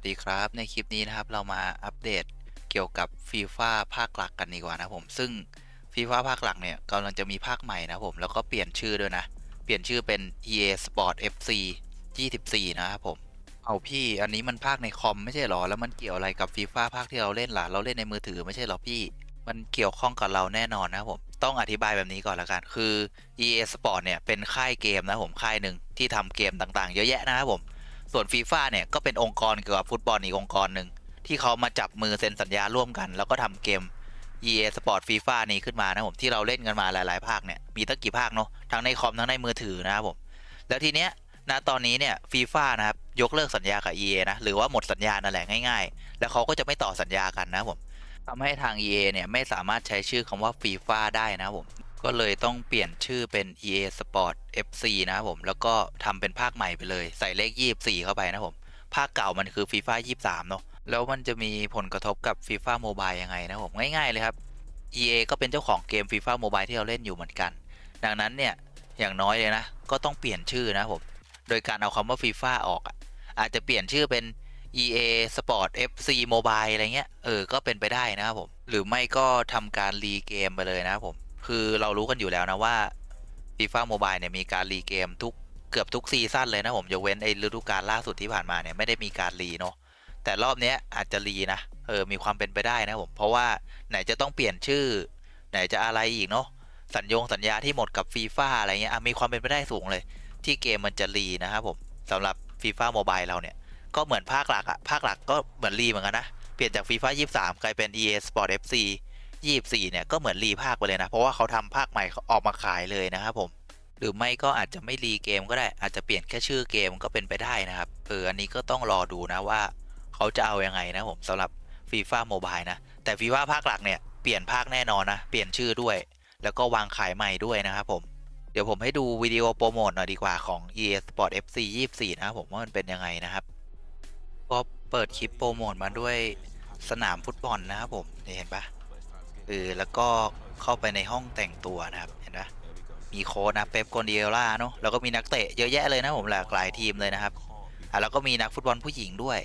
วัสดีครับ ในคลิปนี้นะครับเรามาอัปเดตเกี่ยวกับฟีฟ่าภาคหลักกันดีกว่านะผม ซึ่งฟีฟ่าภาคหลักเนี่ยกำลังจะมีภาคใหม่นะผมแล้วก็เปลี่ยนชื่อด้วยนะ เปลี่ยนชื่อเป็น EA Sport FC 24 นะครับผมเอาพี่อันนี้มันภาคในคอมไม่ใช่หรอ แล้วมันเกี่ยวอะไรกับฟีฟ่าภาคที่เราเล่นล่ะเราเล่นในมือถือไม่ใช่หรอพี่ มันเกี่ยวข้องกับเราแน่นอนนะครับผม ต้องอธิบายแบบนี้ก่อนละกันคือ EA Sport เนี่ยเป็นค่ายเกมนะผมค่ายหนึ่งที่ทำเกมต่างๆ เยอะแยะนะครับผม ส่วนฟีฟ่าเนี่ยก็เป็นองค์กรเกี่ยวกับฟุตบอลอีกองค์กรหนึ่งที่เขามาจับมือเซ็นสัญญาร่วมกัน แล้วก็ทำเกม EA Sport FIFA นี้ขึ้นมานะผมที่เราเล่นกันมาหลาย ๆ ภาคเนี่ยมีตั้งกี่ภาคเนาะทั้งในคอมทั้งในมือถือนะครับผมแล้วทีเนี้ยณตอนนี้เนี่ยฟีฟ่านะครับยกเลิกสัญญากับ EA นะหรือว่าหมดสัญญานั่นแหละง่าย ๆ แล้วเขาก็จะไม่ต่อสัญญากันนะผมทำให้ทาง EA เนี่ยไม่สามารถใช้ชื่อคำว่าฟีฟ่าได้นะผม ก็เลยต้องเปลี่ยนชื่อเป็น EA Sport FC นะครับผม แล้วก็ทำเป็นภาคใหม่ไปเลย ใส่เลข 24 เข้าไปนะครับผม ภาคเก่ามันคือ FIFA 23 เนอะแล้วมันจะมีผลกระทบกับ FIFA Mobile ยังไงนะครับผม ง่ายๆเลยครับ EA ก็เป็นเจ้าของเกม FIFA Mobile ที่เราเล่นอยู่เหมือนกัน ดังนั้นเนี่ย อย่างน้อยเลยนะ ก็ต้องเปลี่ยนชื่อนะครับผม โดยการเอาคำว่า FIFA ออกอะอาจจะเปลี่ยนชื่อเป็น EA Sport FC Mobile อะไรเงี้ย เออ ก็เป็นไปได้นะครับผม หรือไม่ก็ทำการรีเกมไปเลยนะครับผม คือเรารู้กันอยู่แล้วนะว่า FIFA Mobile เนี่ยมีการรีเกมทุกเกือบทุกซีซั่นเลยนะผมยกเว้นไอ้ฤดูกาลล่าสุดที่ผ่านมาเนี่ยไม่ได้มีการรีเนาะแต่รอบเนี้ยอาจจะรีนะเออมีความเป็นไปได้นะผมเพราะว่าไหนจะต้องเปลี่ยนชื่อ ไหนจะอะไรอีกเนาะสัญญงสัญญาที่หมดกับฟีฟ่าอะไรเงี้ยมีความเป็นไปได้สูงเลย ที่เกมมันจะรีนะครับผมสำหรับฟีฟ่าโมบายเราเนี่ยก็เหมือนภาคหลักอะภาคหลักก็เหมือนรีเหมือนกันนะ เปลี่ยนจากฟีฟ่า23กลายเป็น EA Sport FC 24เนี่ยก็เหมือนรีภาคไปเลยนะ เพราะว่าเขาทำภาคใหม่ออกมาขายเลยนะครับผม หรือไม่ก็อาจจะไม่รีเกมก็ได้อาจจะเปลี่ยนแค่ชื่อเกมก็เป็นไปได้นะครับเอออันนี้ก็ต้องรอดูนะว่าเขาจะเอายังไงนะผมสำหรับฟีฟ่าโมบายนะ แต่ฟีฟ่าภาคหลักเนี่ยเปลี่ยนภาคแน่นอนนะ เปลี่ยนชื่อด้วย แล้วก็วางขายใหม่ด้วยนะครับผมเดี๋ยวผมให้ดูวิดีโอโปรโมทหน่อยดีกว่าของ EA Sport FC 24 นะครับผมว่ามันเป็นยังไงนะครับ ก็เปิดคลิปโปรโมทมาด้วยสนามฟุตบอลนะครับผมเห็นปะ เออแล้วก็เข้าไปในห้องแต่งตัวนะครับเห็นปะมีโค้ชนะเป๊ปโกนเดียล่าเนาะแล้วก็มีนักเตะเยอะแยะเลยนะผมหลากหลายทีมเลยนะครับอะแล้วก็มีนักฟุตบอลผู้หญิงด้วย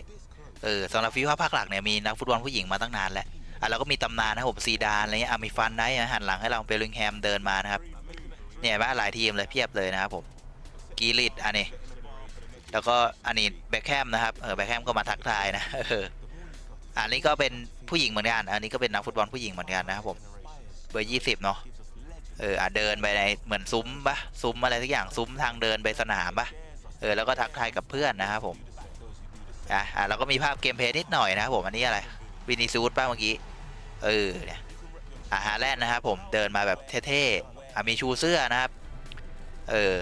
เออสำหรับฟีฟ่าภาคหลักเนี่ยมีนักฟุตบอลผู้หญิงมาตั้งนานแล้วอะแล้วก็มีตำนานนะผมซีดานอะไรเงี้ยอะมีฟันได้หันหลังให้เราเบลลิงแฮมเดินมานะครับเนี่ยเห็นปะหลายทีมเลยเพียบเลยนะครับผมกีริดอันนี้แล้วก็อันนี้แบ็คแฮมนะครับเออแบ็คแฮมก็มาทักทายนะเอออันนี้ก็เป็น ผู้หญิงเหมือนกัน อันนี้ก็เป็นนักฟุตบอลผู้หญิงเหมือนกันนะครับผมเบอร์ยี่สิบเนาะเอออะเดินไปในเหมือนซุ้มปะซุ้มอะไรสักอย่างซุ้มทางเดินไปสนามปะเออแล้วก็ทักทายกับเพื่อนนะครับผมอะอะเราก็มีภาพเกมเพลย์นิดหน่อยนะครับผมอันนี้อะไรวินิซูดป้าเมื่อกี้เออเนี่ยอาฮาแลนด์นะครับผมเดินมาแบบเท่ๆอะมีชูเสื้อนะครับ เออ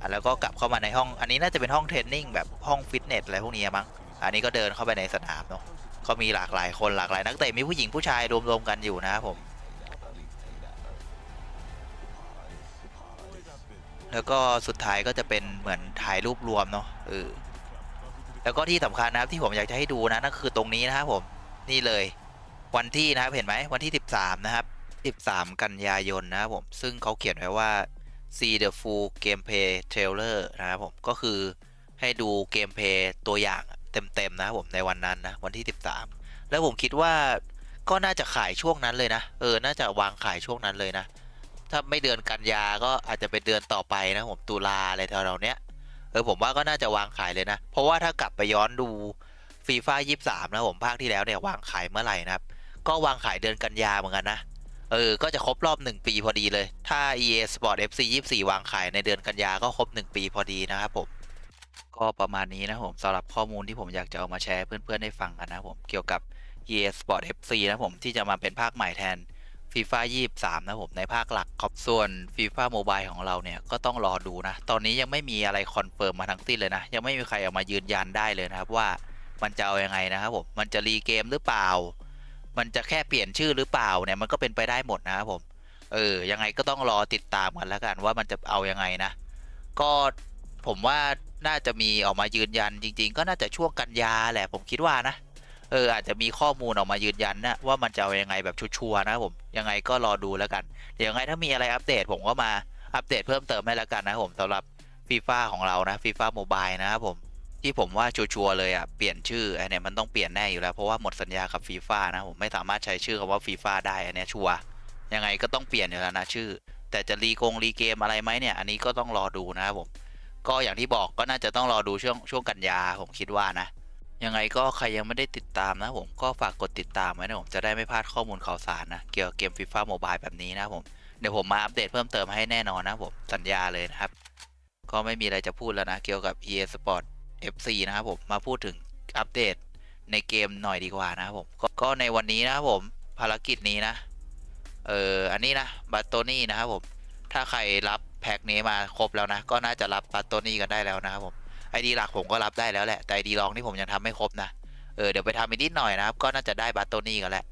อะแล้วก็กลับเข้ามาในห้อง อันนี้น่าจะเป็นห้องเทรนนิ่งแบบห้องฟิตเนสอะไรพวกนี้มั้งอันนี้ก็เดินเข้าไปในสนามเนาะ ก็มีหลากหลายคนหลากหลายนักเตะมีผู้หญิงผู้ชายรวมๆกันอยู่นะครับผม แล้วก็สุดท้ายก็จะเป็นเหมือนถ่ายรูปรวมเนาะเออแล้วก็ที่สำคัญนะครับที่ผมอยากจะให้ดูนะนั่นคือตรงนี้นะครับผมนี่เลยวันที่นะครับเห็นไหมวันที่ 13 นะครับ 13 กันยายนนะครับผมซึ่งเขาเขียนไว้ว่า see the full gameplay trailer นะครับผมก็คือให้ดูเกมเพย์ตัวอย่าง เต็มๆนะผมในวันนั้นนะวันที่ 13 แล้วผมคิดว่าก็น่าจะขายช่วงนั้นเลยนะเออน่าจะวางขายช่วงนั้นเลยนะ ถ้าไม่เดือนกันยาก็อาจจะเป็นเดือนต่อไปนะผมตุลาอะไรแถวๆเนี้ยเออผมว่าก็น่าจะวางขายเลยนะ เพราะว่าถ้ากลับไปย้อนดูฟีฟ่า23นะผมภาคที่แล้วเนี่ยวางขายเมื่อไหร่นะครับ ก็วางขายเดือนกันยาเหมือนกันนะเออ ก็จะครบรอบ 1 ปีพอดีเลย ถ้า EA Sport FC 24 วางขายในเดือนกันยาก็ครบ 1 ปีพอดีนะครับผม ก็ประมาณนี้นะผมสำหรับข้อมูลที่ผมอยากจะเอามาแชร์เพื่อนๆได้ฟังกันนะผมเกี่ยวกับ EA Sport FC นะผมที่จะมาเป็นภาคใหม่แทน FIFA 23นะครับผมในภาคหลักครับส่วน FIFA Mobile ของเราเนี่ยก็ต้องรอดูนะ ตอนนี้ยังไม่มีอะไรคอนเฟิร์มมาทั้งสิ้นเลยนะ ยังไม่มีใครออกมายืนยันได้เลยนะครับว่ามันจะเอายังไงนะครับผมมันจะรีเกมหรือเปล่า มันจะแค่เปลี่ยนชื่อหรือเปล่าเนี่ยมันก็เป็นไปได้หมดนะครับผม เออยังไงก็ต้องรอติดตามกันแล้วกันว่ามันจะเอายังไงนะ ก็ ผมว่าน่าจะมีออกมายืนยันจริง ๆ ก็น่าจะช่วงกันยาแหละผมคิดว่านะ เอออาจจะมีข้อมูลออกมายืนยันนะว่ามันจะเอายังไงแบบชัวร์นะผมยังไงก็รอดูแล้วกัน เดี๋ยวยังไงถ้ามีอะไรอัปเดตผมก็มาอัปเดตเพิ่มเติมให้แล้วกันนะผมสำหรับฟีฟ่าของเรานะฟีฟ่าโมบายนะครับผมที่ผมว่าชัวร์เลยอะเปลี่ยนชื่อไอเนี่ยมันต้องเปลี่ยนแน่อยู่แล้วเพราะว่าหมดสัญญากับฟีฟ่านะผมไม่สามารถใช้ชื่อคำว่าฟีฟ่าได้อันเนี้ยชัวร์ยังไงก็ต้องเปลี่ยนอยู่แล้วนะชื่อ แต่จะรีกงรีเกมอะไรไหมเนี่ยอันนี้ก็ต้องรอดูนะครับผม ก็อย่างที่บอกก็น่าจะต้องรอดูช่วงช่วงกันยาผมคิดว่านะ ยังไงก็ใครยังไม่ได้ติดตามนะผมก็ฝากกดติดตามไว้นะผมจะได้ไม่พลาดข้อมูลข่าวสารนะ เกี่ยวกับเกม FIFA Mobile แบบนี้นะผม เดี๋ยวผมมาอัปเดตเพิ่มเติมให้แน่นอนนะผมสัญญาเลยนะครับ ก็ไม่มีอะไรจะพูดแล้วนะ เกี่ยวกับ EA Sport FC นะครับผมมาพูดถึงอัปเดตในเกมหน่อยดีกว่านะครับผมกก็ในวันนี้นะครับผมภารกิจนี้นะเอออันนี้นะบัตโตนี่นะครับผมถ้าใครรับ แพ็คนี้มาครบแล้วนะ ก็น่าจะรับบัตโตนี่กันได้แล้วนะครับผมไอดีหลักผมก็รับได้แล้วแหละ แต่ไอดีรองที่ผมยังทำไม่ครบนะ เออเดี๋ยวไปทำอีกนิดหน่อยนะครับ ก็น่าจะได้บัตโตนี่กันแหละ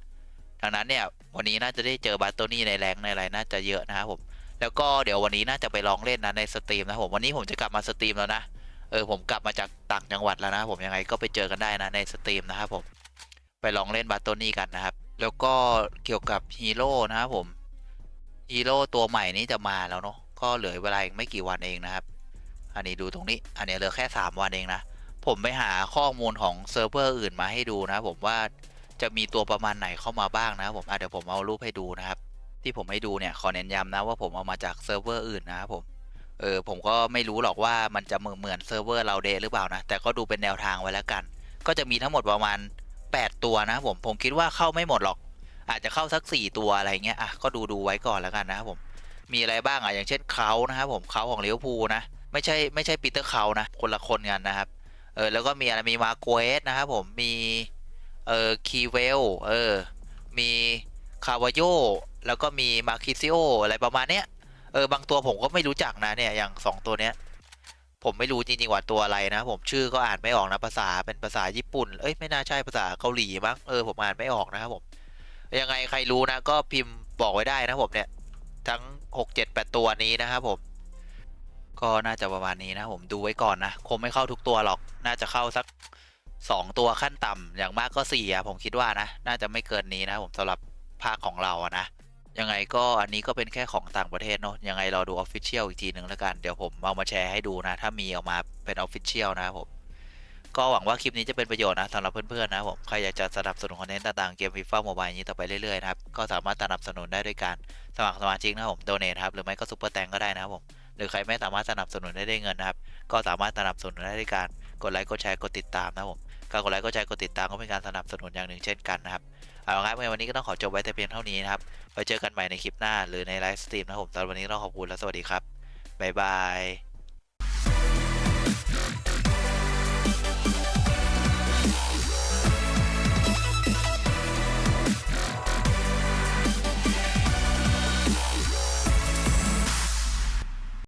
ดังนั้นเนี่ยวันนี้น่าจะได้เจอบัตโตนี่ในแรงในอะไรน่าจะเยอะนะครับผม แล้วก็เดี๋ยววันนี้น่าจะไปลองเล่นนะในสตรีมนะผมวันนี้ผมจะกลับมาสตรีมแล้วนะ เออผมกลับมาจากต่างจังหวัดแล้วนะผมยังไงก็ไปเจอกันได้นะในสตรีมนะครับผม ไปลองเล่นบัตโตนี่กันนะครับ แล้วก็เกี่ยวกับฮีโร่นะครับผมฮีโร่ตัวใหม่นี้จะมาแล้วเนาะ ก็เหลือเวลาอีกไม่กี่วันเองนะครับ อันนี้ดูตรงนี้ อันนี้เหลือแค่ 3 วันเองนะ ผมไปหาข้อมูลของเซิร์ฟเวอร์อื่นมาให้ดูนะผมว่าจะมีตัวประมาณไหนเข้ามาบ้างนะผมเดี๋ยวผมเอารูปให้ดูนะครับ ที่ผมให้ดูเนี่ยขอเน้นย้ำนะว่าผมเอามาจากเซิร์ฟเวอร์อื่นนะครับผมเออผมก็ไม่รู้หรอกว่ามันจะเหมือนเหมือนเซิร์ฟเวอร์เราเดย์หรือเปล่านะ แต่ก็ดูเป็นแนวทางไว้แล้วกัน ก็จะมีทั้งหมดประมาณ 8 ตัวนะผมผมคิดว่าเข้าไม่หมดหรอก อาจจะเข้าสัก 4 ตัวอะไรเงี้ยอะก็ดูดูไว้ก่อนแล้วกันนะครับผม มีอะไรบ้างอะอย่างเช่นเขานะครับผมเขาของเลี้ยวภูนะ ไม่ใช่ไม่ใช่ปีเตอร์เขานะ คนละคนกันนะครับเออแล้วก็มีอะไรมีมาโกเอสนะครับผมมีเออคีเวลเออมีคาวาโยแล้วก็มีมาคิซิโออะไรประมาณเนี้ยเออบางตัวผมก็ไม่รู้จักนะเนี่ยอย่างสองตัวเนี้ยผมไม่รู้จริงๆว่าตัวอะไรนะผมชื่อก็อ่านไม่ออกนะภาษาเป็นภาษาญี่ปุ่นเอ้ยไม่น่าใช่ภาษาเกาหลีมั้งเออผมอ่านไม่ออกนะครับผมยังไงใครรู้นะก็พิมพ์บอกไว้ได้นะผมเนี่ย ทั้ง 6 7 8 ตัวนี้นะครับผม ก็น่าจะประมาณนี้นะผมดูไว้ก่อนนะ คงไม่เข้าทุกตัวหรอก น่าจะเข้าสัก 2 ตัวขั้นต่ำอย่างมากก็4อะผมคิดว่านะ น่าจะไม่เกินนี้นะผมสำหรับภาคของเราอะนะยังไงก็อันนี้ก็เป็นแค่ของต่างประเทศเนาะยังไงราดูออฟฟิเชียลอีกทีหนึ่งแล้วกัน เดี๋ยวผมเอามาแชร์ให้ดูนะ ถ้ามีออกมาเป็นออฟฟิเชียลนะครับผม ก็หวังว่าคลิปนี้จะเป็นประโยชน์นะสำหรับเพื่อนๆนะผมใครอยากจะสนับสนุนคอนเทนต์ต่างๆเกมฟีฟ่าโมบายนี้ต่อไปเรื่อยๆนะครับก็สามารถสนับสนุนได้ด้วยการสมัครสมาชิกนะครับผมโดเนทครับหรือไม่ก็ซุปเปอร์แตงก็ได้นะครับผมหรือใครไม่สามารถสนับสนุนได้ด้วยเงินนะครับก็สามารถสนับสนุนได้ด้วยการกดไลค์กดแชร์กดติดตามนะครับผมการกดไลค์กดแชร์กดติดตามก็เป็นการสนับสนุนอย่างหนึ่งเช่นกันนะครับเอาละครับวันนี้ก็ต้องขอจบไว้แต่เพียงเท่านี้นะครับไว้เจอกันใหม่ในคลิปหน้าหรือในไลฟ์สตรีมนะครับผมสำหรับวันนี้ต้องขอบคุณและสวัสดีครับบ๊ายบาย